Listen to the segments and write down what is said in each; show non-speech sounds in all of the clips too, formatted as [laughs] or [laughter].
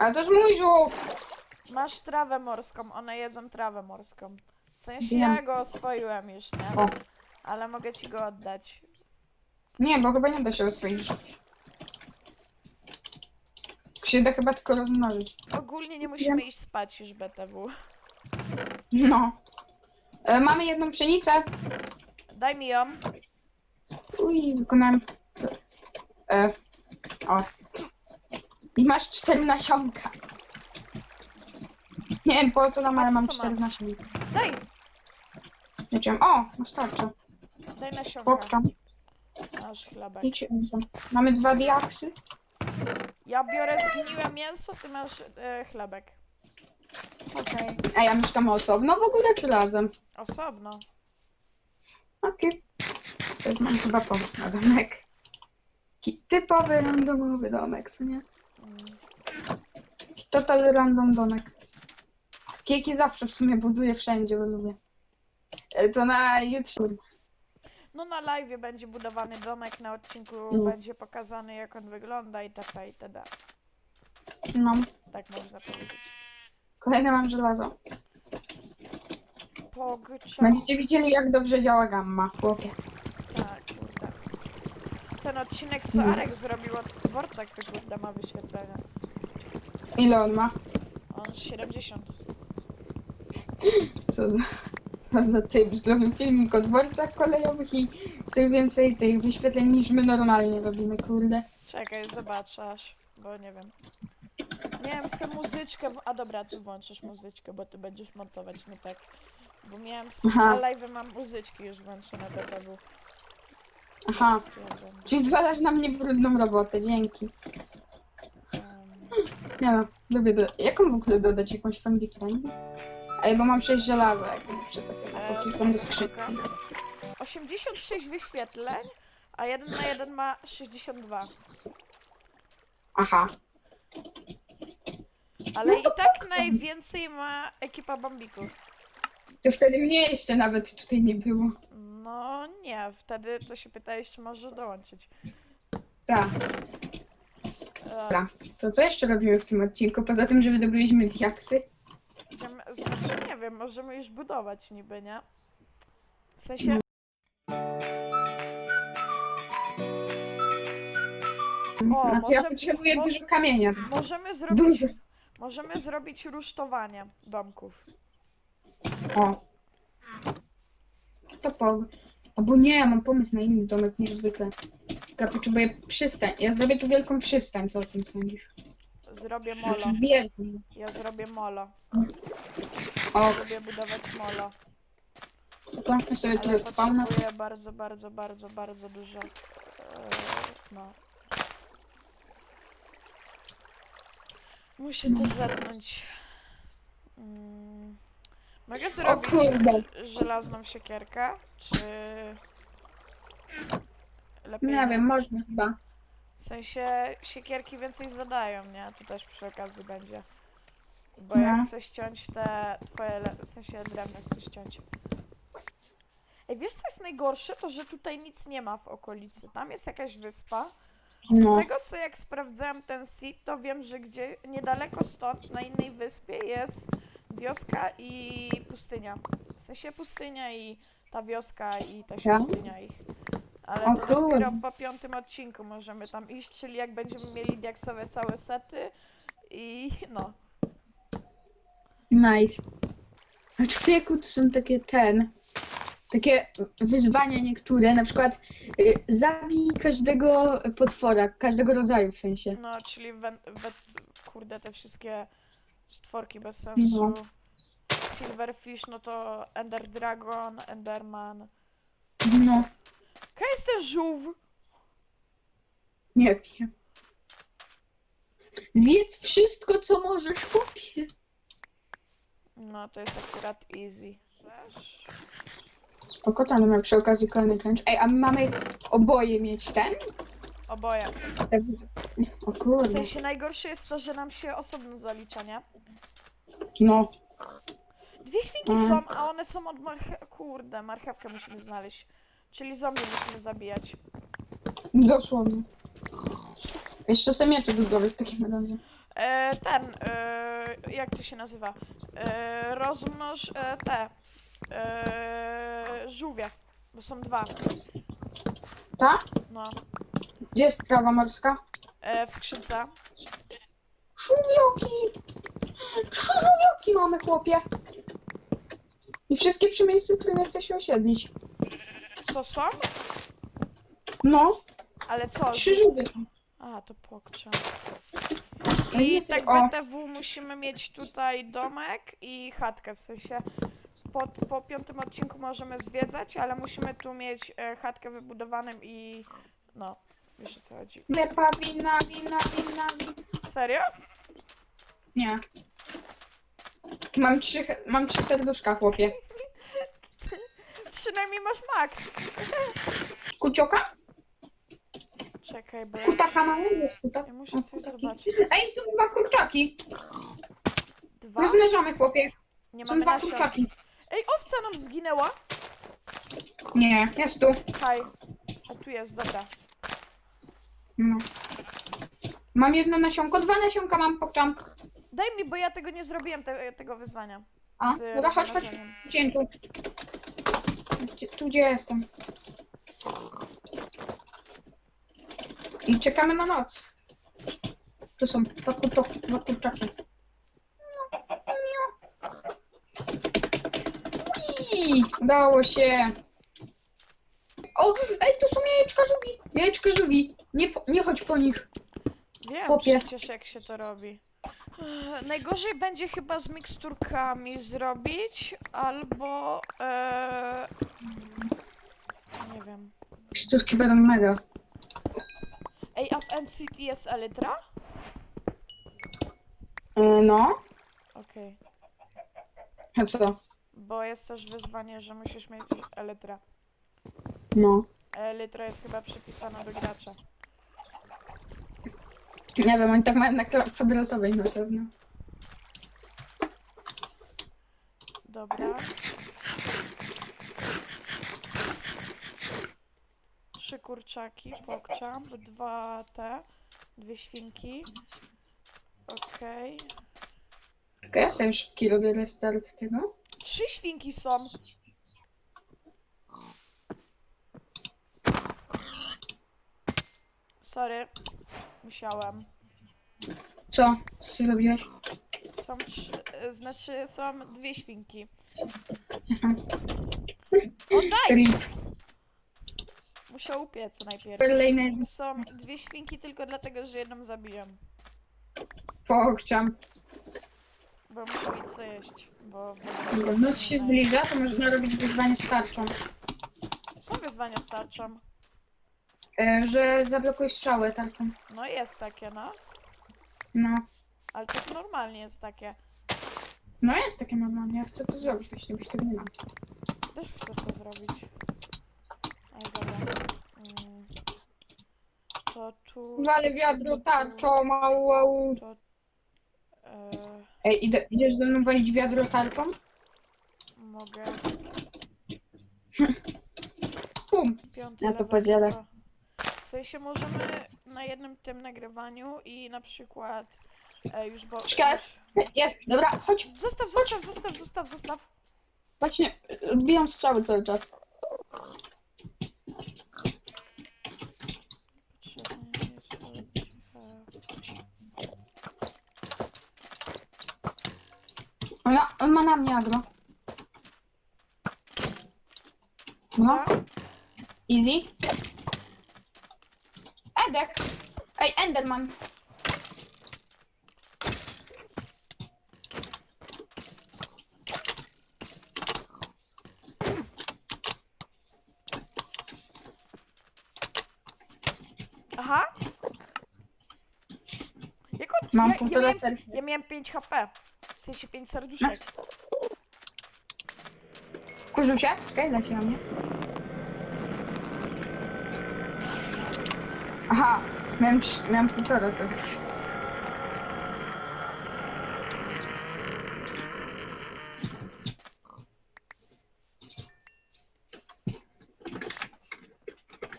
Ale to jest mój żółw! Masz trawę morską, one jedzą trawę morską. W sensie Wiem. ja go oswoiłem już, nie? O. Ale mogę ci go oddać. Nie, bo chyba nie da się oswoić żółwi. Się da chyba tylko rozmnożyć. Ogólnie nie musimy iść spać już BTW. No. E, mamy jedną pszenicę. Daj mi ją. Uj, wykonałem. E, o. I masz cztery nasionka. Nie wiem po co tam, ale Patrz, mam co cztery nasionka. Daj, Nie wiem. O, masz tarczę. daj nasionka. Pokczam. Masz chlebek. Mamy dwa diaksy. Ja biorę zgniłe mięso, ty masz e, chlebek. Okej. A ja mieszkam osobno w ogóle czy razem? Osobno. Okej. Też mam chyba pomysł na domek. Taki typowy randomowy domek, co nie? Total random domek. Kieki zawsze w sumie buduję wszędzie, bo lubię. E, To na jutrze. No na live będzie budowany domek, na odcinku No. będzie pokazany jak on wygląda itp. itd. No. Tak można powiedzieć. Kolejne mam żelazo. Pogcza. Będziecie widzieli, jak dobrze działa gamma, chłopie. Odcinek, co No. Arek zrobił od Dworcak, to kurde ma wyświetlenia. Ile on ma? On 70. Co za, co za typ. Zrobił filmik o dworcach kolejowych i sobie więcej tych wyświetleń niż my normalnie robimy, kurde. Czekaj, zobaczasz, bo nie wiem. Miałem sobie muzyczkę, w... a dobra, ty włączysz muzyczkę, bo ty będziesz montować, nie tak. Bo miałem, Aha. na live mam muzyczki już włączone BTW. Aha. Czyli zwalasz na mnie brudną robotę, dzięki. Nie no, lubię do... Jaką w ogóle dodać? Jakąś family friendly? Ej, bo mam 6 żelaza, jak nie przytopię. e, Powrzucam do skrzynki. spoko. 86 wyświetleń, a jeden na jeden ma 62. Aha. Ale i tak najwięcej ma ekipa Bambików. To wtedy mnie jeszcze nawet tutaj nie było. Wtedy to się pytałeś, czy może dołączyć. Tak, E, dobra. To co jeszcze robimy w tym odcinku? Poza tym, że wydobyliśmy diaksy? Idziemy, znaczy nie wiem, możemy już budować niby, nie? W sensie, o, ja może, potrzebuję dużo kamienia. możemy zrobić, Dużo. możemy zrobić rusztowanie domków. O. To pog. Albo nie, mam pomysł na inny domek niż zwykle. Ja potrzebuję przystań. Ja zrobię tu wielką przystań, co o tym sądzisz? Zrobię molo. Znaczy wielką. Ja zrobię molo. O, Lubię budować molo. ja sobie tu Ale spawna. potrzebuję bardzo, bardzo, bardzo, bardzo dużo. e, No. Muszę to zetnąć. Mm. Mogę zrobić kurde. żelazną siekierkę? Czy. Lepiej. Nie wiem, można chyba. W sensie siekierki więcej zadają, nie? To też przy okazji będzie. Bo No. jak chcę ściąć te twoje, le- w sensie drewno chcę ściąć. Ej, wiesz co jest najgorsze? To, że tutaj nic nie ma w okolicy. Tam jest jakaś wyspa. Z No. tego co jak sprawdzałem ten seed, to wiem, że gdzie niedaleko stąd, na innej wyspie jest wioska i pustynia. W sensie pustynia i ta wioska i ta świątynia ich. Ale O to dopiero po piątym odcinku możemy tam iść, czyli jak będziemy mieli diaksowe całe sety i [laughs] no. Nice. A człowieku to są takie ten. Takie wyzwania niektóre, na przykład y, zabij każdego potwora, każdego rodzaju w sensie. No, czyli we, we, kurde te wszystkie stworki bez sensu. No. Silverfish, no to Ender Dragon, Enderman. No, Jaka jest ten żółw? nie wiem. Zjedz wszystko, co możesz, chłopie. No, to jest akurat easy. Wiesz? Spoko, to mamy przy okazji kolejny crunch. Ej, a my mamy oboje mieć ten? Oboje. Tak. O W kurde. sensie najgorsze jest to, że nam się osobno zalicza, nie? No. Dwie świnki Mm. są, a one są od marche... Kurde, marchewkę musimy znaleźć. Czyli zombie musimy zabijać. Dosłownie. Jeszcze sobie mieczyk zdobyć w takim razie. e, ten, e, jak to się nazywa? E, rozmnoż e, te e, żółwie, bo są dwa. Ta? No, Gdzie jest trawa morska? e, w skrzynce. Żółwioki! Żółwioki mamy, chłopie! I wszystkie przy miejscu, w którym się osiedlić. Co są? No, Ale co? trzy żółwie są. A, to pokcza. No I jest- tak o. BTW musimy mieć tutaj domek i chatkę, w sensie po, po piątym odcinku możemy zwiedzać, ale musimy tu mieć e, chatkę wybudowaną i no, wiesz o co chodzi. Lepa, wina, wina, wina, wina. Serio? Nie. Mam trzy, mam trzy serduszka, chłopie. [laughs] Przynajmniej masz max. [laughs] Kucioka? Czekaj, bo ja, Kutaka mamy? Jest kutak. ja muszę coś zobaczyć. Ej, są dwa kurczaki. Dwa? Rozmnażamy, chłopie. Nie Są mamy dwa nasion. kurczaki. Ej, owca nam zginęła. Nie, jest tu. Haj. A tu jest, dobra. No. Mam jedno nasionko, dwa nasionka mam, pokczam. Daj mi, bo ja tego nie zrobiłem, te, tego wyzwania. A, Z dobra, chodź, chodź. rozmnażaniem. Gdzie tu? Gdzie, tu, gdzie jestem. I czekamy na noc. Tu są dwa, kurczaki, dwa kurczaki. Ui, Udało się. O, ej, tu są jajeczka żółwi. Jajeczka żółwi. Nie, po, nie chodź po nich. Wiem Chłopie. przecież jak się to robi. Ech, Najgorzej będzie chyba z miksturkami zrobić, albo... E... Nie wiem. Sztuczki będą mega. Ej, a w NCT jest Elytra? E, No, Okej. a co? Bo jest też wyzwanie, że musisz mieć Elytra. No. Elytra jest chyba przypisana do gracza. Nie wiem, oni tak mają na kla- kwadratowej na pewno. Dobra. Trzy kurczaki, pokczam, dwa te, dwie świnki. Okej. Czekaj, ja sobie już szybki robię restart tego. Trzy świnki są. Sorry. Musiałem. Co? Co ty zrobiłeś? Są trzy, e, znaczy są dwie świnki. Aha. O daj! Rip. Musiał upiec najpierw. Berliner. Są dwie świnki tylko dlatego, że jedną zabiłem. Pokczam. Bo muszę mieć co jeść. Bo Noc się zbliża, to można robić wyzwanie z tarczą. Są wyzwania starczą. E, że zablokuj strzały tarczą. No jest takie, no. No. Ale to normalnie jest takie. No jest takie normalnie, ja chcę to zrobić, właśnie byś tego nie ma. Też chcę to zrobić. Ale dobra. Mm. To tu. Wale wiadro tarczą, mału, au. To. E, Ej, idę, idziesz ze mną walić wiadro tarczą? mogę. [laughs] Pum. Piąty Ja to level podzielę. tylko. W sensie możemy na jednym tym nagrywaniu i na przykład e, już bo. Czekaj. Już... Jest, dobra, chodź. Zostaw, zostaw, zostaw, zostaw, zostaw. Właśnie, odbijam strzały cały czas. Potrzebny jest odcinek. Ona, on ma na mnie agro. No, easy. Edek. Ej, Enderman. Aha. Jak on, Mam ja, ja, półtora miałem, serca. ja miałem 5 HP. W sensie 5 serduszek. Kurzył się? Czekaj, leci na mnie. Aha, miałem, miałem półtora serca.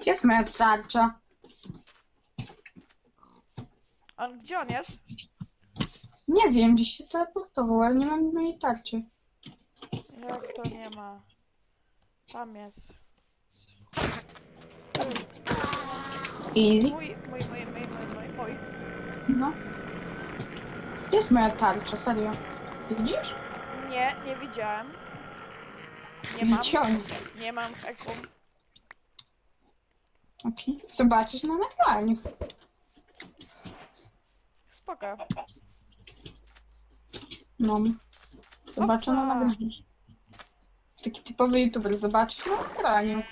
Gdzie jest moja tarcza? On, gdzie on jest? Nie wiem, gdzieś się teleportował, ale nie mam mojej tarczy. Jak to nie ma? Tam jest. Easy. Mój, mój, mój, mój, mój, mój, mój. No. Gdzie jest moja tarcza, serio? Widzisz? Nie, nie widziałem. Nie mam, nie mam eku. Okej. Zobaczysz na nagraniu. Spoko. No. Zobaczę na Owca. nagraniu. Taki typowy youtuber, zobaczysz na nagraniu.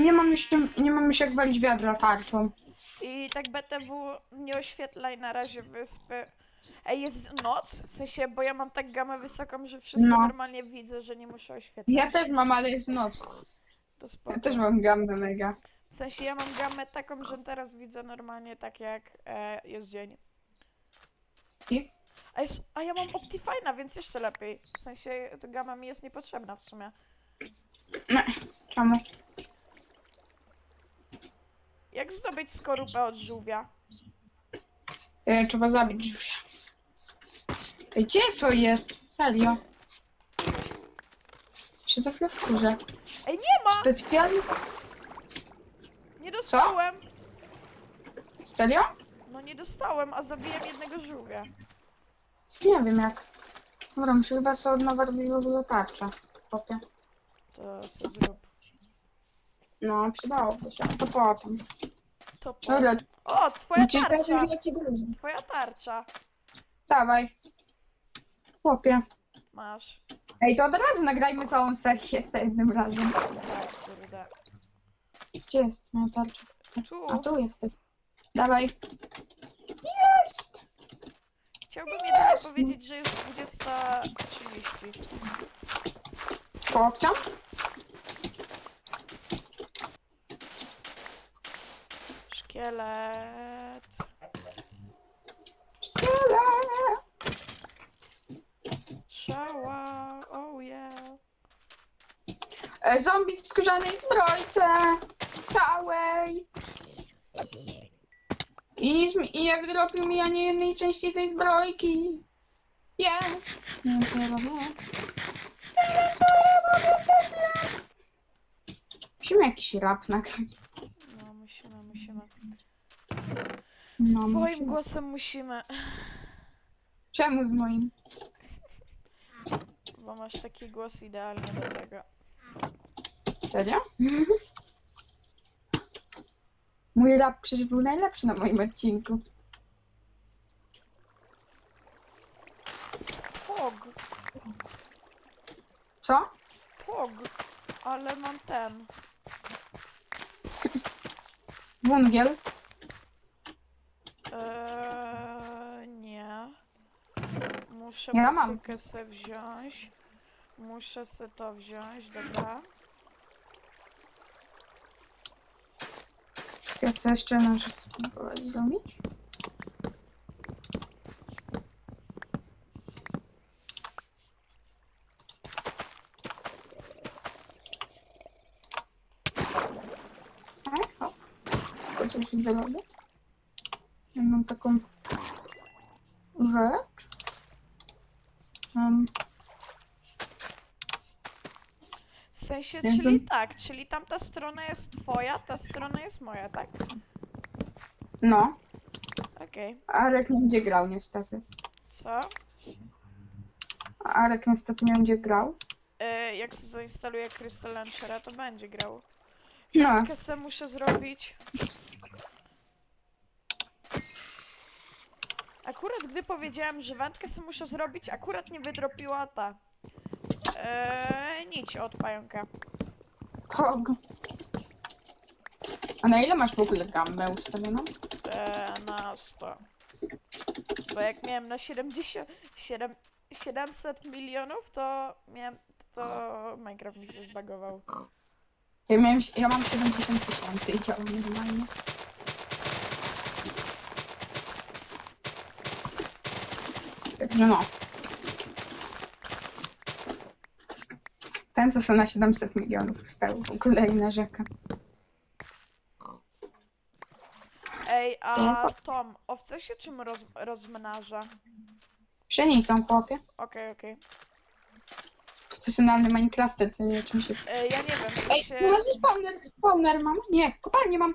Nie mam jeszcze, nie mam już jak walić wiadra tarczą. I tak BTW nie oświetlaj na razie wyspy. Ej, jest noc? W sensie, bo ja mam tak gamę wysoką, że wszystko No. normalnie widzę, że nie muszę oświetlać. Ja też mam, ale jest noc. To spoko. Ja też mam gambę mega. W sensie, ja mam gamę taką, że teraz widzę normalnie tak jak e, jest dzień. I? A, jest, a ja mam Optifine'a, więc jeszcze lepiej. W sensie, to gama mi jest niepotrzebna w sumie. Czemu? Jak zdobyć skorupę od żółwia? E, trzeba zabić żółwia. Ej, Gdzie to jest? Serio? Się za chwilę wkurzę. Ej, nie ma! Specjalnie? Nie dostałem! Serio? No nie dostałem, a zabiłem jednego żółwia. Nie wiem jak. Dobra, muszę chyba sobie od nowa robić w ogóle tarczę. Popie. To co zrób. No, przydałoby się. To potem. To po... Dobra, O, twoja znaczy teraz już tarcza! leci gruzy. Twoja tarcza. Dawaj. Chłopie. Masz. Ej, to od razu nagrajmy całą serię za jednym razem. Tak, kurde. Gdzie jest moja tarcza? Tu. A tu jesteś. Dawaj. Jest! Chciałbym jedynie powiedzieć, że jest 20.30. Chłopcia? Szkielet. Strzała. Oh yeah. E, Zombie w skórzanej zbrojce. Całej. I, zm- I jak zrobił mi ani jednej części tej zbrojki. Yeah. Nie wiem, co ja robię. Musimy jakiś rap nagrać. No, musimy, musimy. No, Twoim musimy. głosem musimy. Czemu z moim? Bo masz taki głos idealny do tego. Serio? [laughs] Mój rap przecież był najlepszy na moim odcinku. Pog. Co? Pog. Ale mam ten. Wungiel? Eee, nie. Muszę Ja mam. motykę se wziąć. Muszę se to wziąć, dobra. Ja chcę jeszcze jedną rzecz spróbować zrobić. Tak, hop. To coś zrobię. Ja mam taką rzecz. Um, W sensie, Ja czyli tak, czyli tamta strona jest twoja, ta strona jest moja, tak? no, Okej. Arek nie będzie grał niestety. Co? Arek niestety nie będzie grał. E, jak zainstaluję Crystal Launchera, to będzie grał. No, Kesę muszę zrobić. Akurat gdy powiedziałem, że wędkę sobie muszę zrobić, akurat nie wydropiła ta. Eee, nić od pająka. Pog. A na ile masz w ogóle gamę ustawioną? Eee, na 100. Bo jak miałem na 70, 7, 700 milionów, to miałem, to Minecraft mi się zbagował. Ja, miałem, ja mam 70 tysięcy i działa normalnie. Także no. Ten, co sobie na 700 milionów ogóle i narzeka. Ej, a Tak. Tom, owce się czym roz, rozmnaża? Pszenicą, chłopie. Okej, okej. Profesjonalny Minecrafter, co nie czym się... Ej, Ja nie wiem, w Ej, sensie... znalazłem spawner, spawner mam. Nie, kopalnię mam.